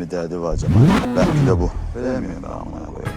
Benim derdi var acaba. Belki de bu. Bilemiyorum amına koyayım.